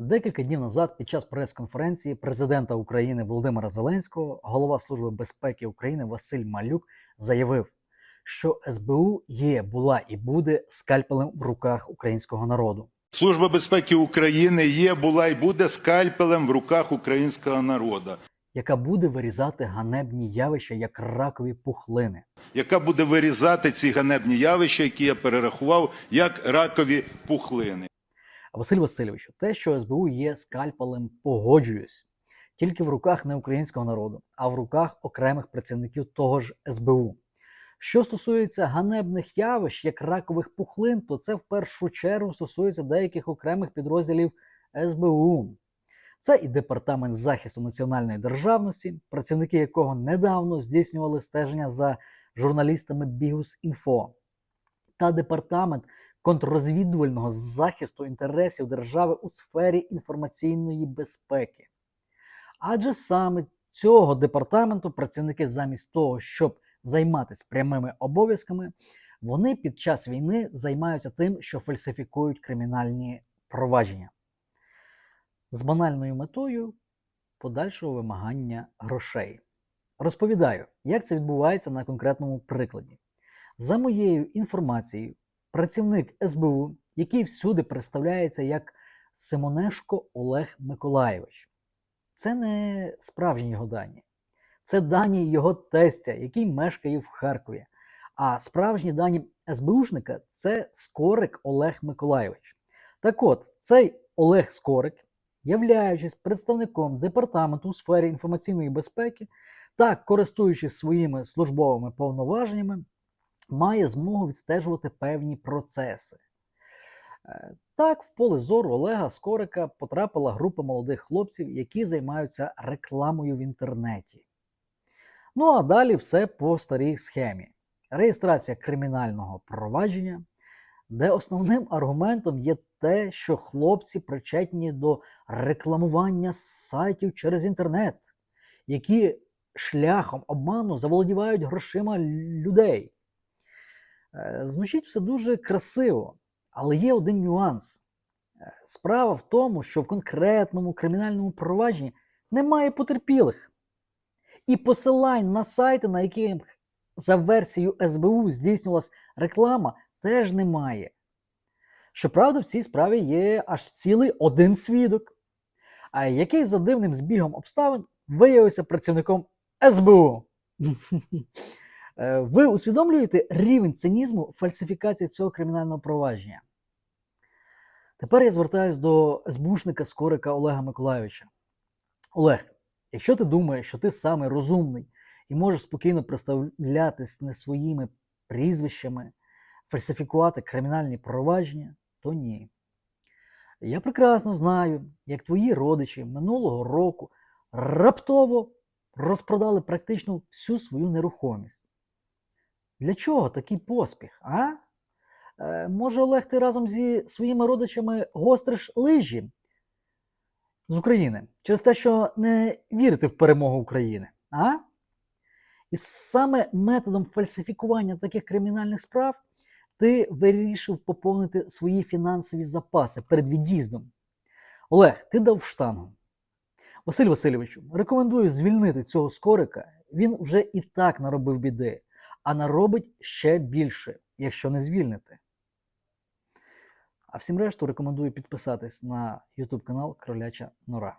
Декілька днів назад, під час прес-конференції президента України Володимира Зеленського, голова Служби безпеки України Василь Малюк заявив, що СБУ є, була і буде скальпелем в руках українського народу. Служба безпеки України є, була і буде скальпелем в руках українського народу, яка буде вирізати ганебні явища як ракові пухлини. яка буде вирізати ці ганебні явища, які я перерахував, як ракові пухлини. Василь Васильович, те, що СБУ є скальпелем, погоджуюсь. Тільки в руках не українського народу, а в руках окремих працівників того ж СБУ. Що стосується ганебних явищ, як ракових пухлин, то це в першу чергу стосується деяких окремих підрозділів СБУ. Це і департамент захисту національної державності, працівники якого недавно здійснювали стеження за журналістами Бігус.Інфо, та департамент контррозвідувального захисту інтересів держави у сфері інформаційної безпеки. Адже саме цього департаменту працівники замість того, щоб займатися прямими обов'язками, вони під час війни займаються тим, що фальсифікують кримінальні провадження з банальною метою подальшого вимагання грошей. Розповідаю, як це відбувається на конкретному прикладі. За моєю інформацією, працівник СБУ, який всюди представляється як Симонешко Олег Миколаєвич, це не справжні його дані. Це дані його тестя, який мешкає в Харкові. А справжні дані СБУшника це Скорик Олег Миколаєвич. Так от, цей Олег Скорик, являючись представником департаменту у сфері інформаційної безпеки та користуючись своїми службовими повноваженнями, має змогу відстежувати певні процеси. Е, Так, в поле зору Олега Скорика потрапила група молодих хлопців, які займаються рекламою в інтернеті. Ну а далі все по старій схемі: реєстрація кримінального провадження, де основним аргументом є те, що хлопці причетні до рекламування сайтів через інтернет, які шляхом обману заволодівають грошима людей. Е, Звучить все дуже красиво, але є один нюанс. Е, Справа в тому, що в конкретному кримінальному провадженні немає потерпілих. І посилань на сайти, на яких за версією СБУ здійснювалась реклама, теж немає. Щоправда, в цій справі є аж цілий один свідок, який за дивним збігом обставин виявився працівником СБУ. Е, Ви усвідомлюєте рівень цинізму фальсифікації цього кримінального провадження? Тепер я звертаюся до СБУшника Скорика Олега Миколайовича. Олег, якщо ти думаєш, що ти самий розумний і можеш спокійно представлятись не своїми прізвищами, фальсифікувати кримінальні провадження, то ні. Я прекрасно знаю, як твої родичі минулого року раптово розпродали практично всю свою нерухомість. Для чого такий поспіх, а? Е, може, Олег, ти разом зі своїми родичами гостриш лижі з України через те, що не вірите в перемогу України, а? І саме методом фальсифікування таких кримінальних справ ти вирішив поповнити свої фінансові запаси перед від'їздом. Олег, ти дав штангу. Василь Васильовичу, рекомендую звільнити цього скорика. Він вже і так наробив біди, а наробить ще більше, якщо не звільнити. А всім решту рекомендую підписатись на YouTube канал Кроляча Нора.